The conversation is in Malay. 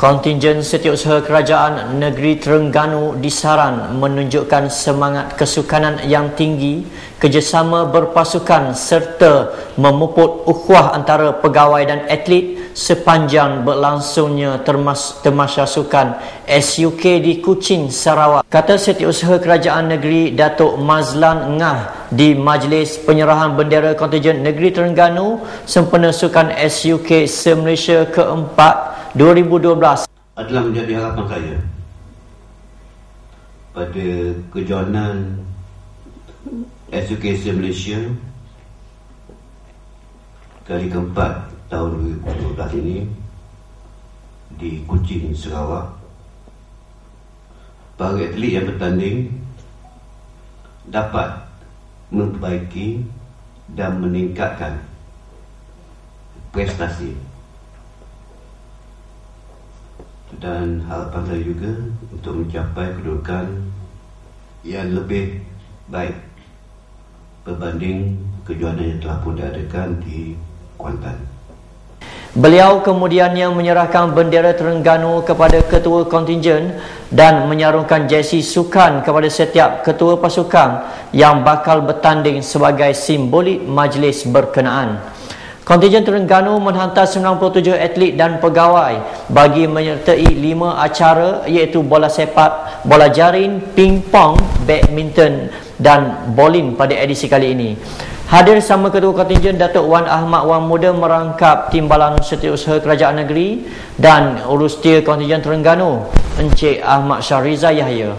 Kontingen Setiausaha Kerajaan Negeri Terengganu disaran menunjukkan semangat kesukanan yang tinggi, kerjasama berpasukan serta memuput ukhuwah antara pegawai dan atlet sepanjang berlangsungnya termas temasya sukan SUK di Kuching, Sarawak. Kata Setiausaha Kerajaan Negeri Datuk Mazlan Ngah di Majlis Penyerahan Bendera Kontingen Negeri Terengganu sempena sukan SUK se-Malaysia keempat 2012 adalah menjadi harapan saya. Pada kejohanan SUKC Malaysia kali keempat tahun 2012 ini di Kuching, Sarawak para atlet yang bertanding dapat memperbaiki dan meningkatkan prestasi dan harapan saya juga untuk mencapai kedudukan yang lebih baik berbanding kejuaraan yang telah pun diadakan di Kuantan. Beliau kemudiannya menyerahkan bendera Terengganu kepada ketua kontingen dan menyarungkan jersey sukan kepada setiap ketua pasukan yang bakal bertanding sebagai simbolik majlis berkenaan. Kontingen Terengganu menghantar 97 atlet dan pegawai bagi menyertai 5 acara iaitu bola sepak, bola jaring, ping-pong, badminton dan bowling pada edisi kali ini. Hadir sama ketua kontingen Datuk Wan Ahmad Wan Muda merangkap timbalan setiausaha kerajaan negeri dan urus tia kontingen Terengganu Encik Ahmad Syahriza Yahya.